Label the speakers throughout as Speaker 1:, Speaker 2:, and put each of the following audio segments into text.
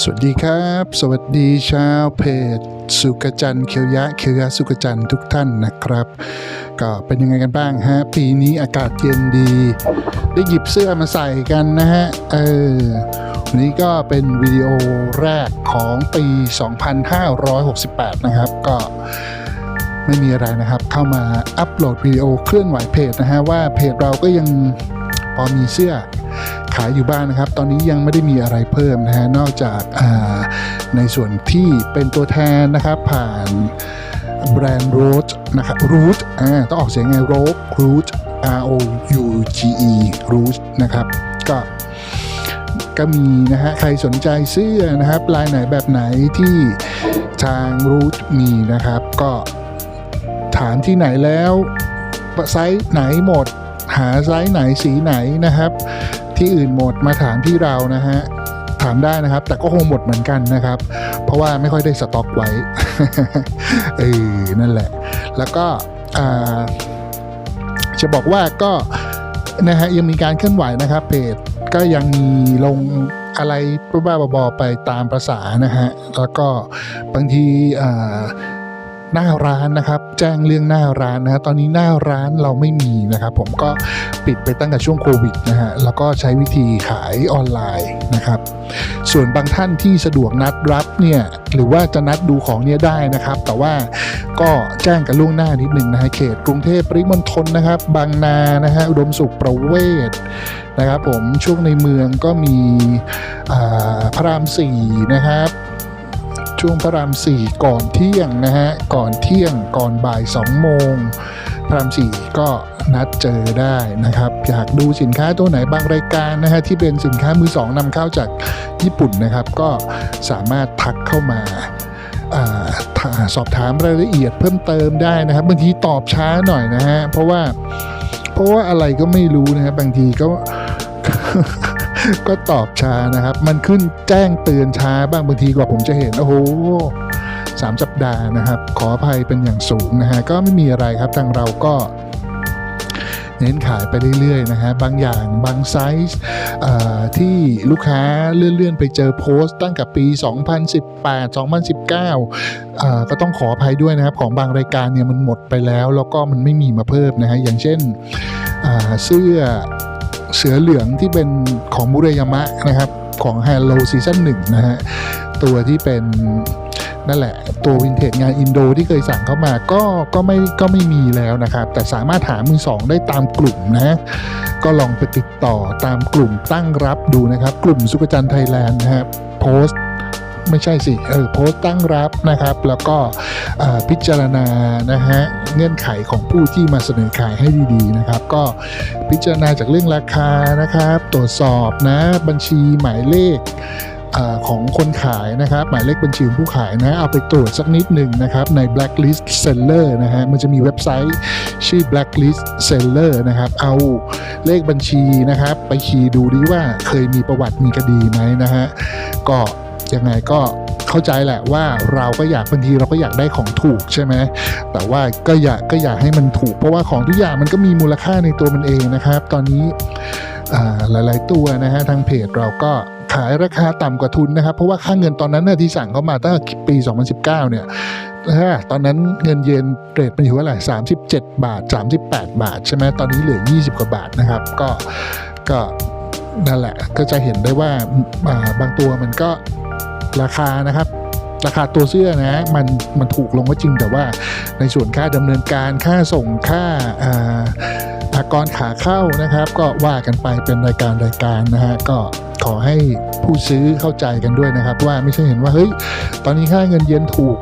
Speaker 1: สวัสดีครับ สวัสดีชาวเพจ สุกจันทร์เคียวยะเคียวยะสุกจันทร์ทุกท่านนะครับ ก็เป็นยังไงกันบ้างฮะ ปีนี้อากาศเย็นดี ได้หยิบเสื้อมาใส่กันนะฮะ เออวันนี้ก็เป็นวิดีโอแรกของปี 2568 นะครับ ก็ไม่มีอะไรนะครับ เข้ามาอัปโหลดวิดีโอเคลื่อนไหวเพจนะฮะว่าเพจเราก็ยังพอมีเสื้อ ขายอยู่บ้างนะครับ ตอนนี้ยังไม่ได้มีอะไรเพิ่มนะฮะนอกจากาในส่วนที่เป็นตัวแทนนะครับผ่านแบรนด์ Root นะครับ Root อ่าต้องออกเสียงไง Root Root R O U G E Root นะครับก็ก็มีนะฮะใครสนใจเสื้อนะครับ ลายไหนแบบไหนที่ทาง Root มีนะครับ ก็ถามที่ไหนแล้วไซส์ไหนหมด หาไซส์ไหนสีไหนนะครับ ที่อื่นหมดมาถามที่เรานะฮะถามได้นะครับ แต่ก็คงหมดเหมือนกันนะครับ เพราะว่าไม่ค่อยได้สต็อกไว้เออนั่นแหละ แล้วก็จะบอกว่าก็นะฮะยังมีการเคลื่อนไหวนะครับ เพจก็ยังมีลงอะไรบ้าๆบอๆไปตามประษานะฮะแล้วก็บางทีหน้าร้านนะครับ แจ้งเรื่องหน้าร้านนะฮะตอนนี้หน้าร้านเราไม่มีนะครับ ผมก็ ปิดไปตั้งแต่ช่วงโควิดนะฮะแล้วก็ใช้วิธีขายออนไลน์นะครับ ส่วนบางท่านที่สะดวกนัดรับเนี่ยหรือว่าจะนัดดูของเนี่ยได้นะครับ แต่ว่าก็แจ้งกันล่วงหน้านิดหนึ่งนะฮะเขตกรุงเทพปริมณฑลนะครับ บางนานะฮะอุดมสุขประเวศนะครับ ผมช่วงในเมืองก็มีพระรามสี่นะครับช่วงพระรามสี่ก่อนเที่ยงนะฮะก่อนเที่ยงก่อนบ่ายสองโมง พระรามสี่ก็นัดเจอได้นะครับ อยากดูสินค้าตัวไหนบางรายการนะฮะที่เป็นสินค้ามือสองนำเข้าจากญี่ปุ่นนะครับ ก็สามารถทักเข้ามาอสอบถามรายละเอียดเพิ่มเติมได้นะครับบางทีตอบช้าหน่อยนะฮะเพราะว่าเพราะว่าอะไรก็ไม่รู้นะฮะบางทีก็ก็ตอบช้านะครับ มันขึ้นแจ้งเตือนช้าบ้างบางทีกว่าผมจะเห็น โอ้โห สามสัปดาห์นะครับ ขออภัยเป็นอย่างสูงนะฮะก็ไม่มีอะไรครับทางเราก็เน้นขายไปเรื่อยๆนะฮะบางอย่างบางไซส์ที่ลูกค้าเลื่อนๆ ไปเจอโพสต์ตั้งแต่ปี 2018 2019เอ่อก็ต้องขออภัยด้วยนะครับ ของบางรายการเนี่ยมันหมดไปแล้ว แล้วก็มันไม่มีมาเพิ่มนะฮะอย่างเช่นเสื้อเสือเหลืองที่เป็นของมุเรยามะนะครับ ของ Hello Season 1นะฮะตัวที่เป็น นั่นแหละ ตัววินเทจงานอินโดที่เคยสั่งเข้ามาก็ก็ไม่ก็ไม่มีแล้วนะครับ แต่สามารถหามือสองได้ตามกลุ่มนะก็ลองไปติดต่อตามกลุ่มตั้งรับดูนะครับ กลุ่มสุกจันไทยแลนด์นะครับโพสต์ไม่ใช่สิเออโพสต์ตั้งรับนะครับ แล้วก็พิจารณานะฮะเงื่อนไขของผู้ที่มาเสนอขายให้ดีๆนะครับ ก็พิจารณาจากเรื่องราคานะครับ ตรวจสอบนะบัญชีหมายเลข อของคนขายนะครับ หมายเลขบัญชีของผู้ขายนะเอาไปตรวจสักนิดหนึ่งนะครับใน blacklist seller นะฮะมันจะมีเว็บไซต์ชื่อ blacklist seller นะครับ เอาเลขบัญชีนะครับ ไปคีย์ดูดิว่าเคยมีประวัติมีคดีไหมนะฮะก็ยังไงก็เข้าใจแหละว่าเราก็อยากบางทีเราก็อยากได้ของถูกใช่ไหมแต่ว่าก็อยากก็อยากให้มันถูก เพราะว่าของทุกอย่างมันก็มีมูลค่าในตัวมันเองนะครับ ตอนนี้หลาย ๆ ตัวนะฮะทางเพจเราก็ ขายราคาต่ำกว่าทุนนะครับ เพราะว่าค่าเงินตอนนั้นน่ะที่สั่งเข้ามาตั้งปี 2019 เนี่ยนะฮะตอนนั้นเงินเยนเรทมันอยู่เท่าไหร่37 บาท 38 บาท ใช่ไหมตอนนี้เหลือ 20 กว่าบาทนะครับ ก็ก็นั่นแหละก็จะเห็นได้ว่าาบางตัวมันก็ราคานะครับ ราคาตัวเสื้อนะมันมันถูกลงก็จริงแต่ว่าในส่วนค่าดำเนินการค่าส่งค่าอ่าอากรขาเข้านะครับ ก็ว่ากันไปเป็นรายการรายการนะฮะก็ ขอให้ผู้ซื้อเข้าใจกันด้วยนะครับ ว่าไม่ใช่เห็นว่าเฮ้ยตอนนี้ค่าเงินเยนถูก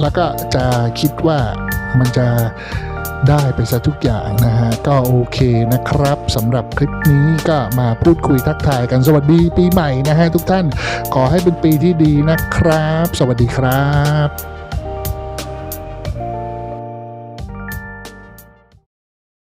Speaker 1: แล้วก็จะคิดว่ามันจะได้ไปซะทุกอย่างนะฮะ ก็โอเคนะครับสำหรับคลิปนี้ก็มาพูดคุยทักทายกันสวัสดีปีใหม่นะฮะทุกท่าน ขอให้เป็นปีที่ดีนะครับ สวัสดีครับ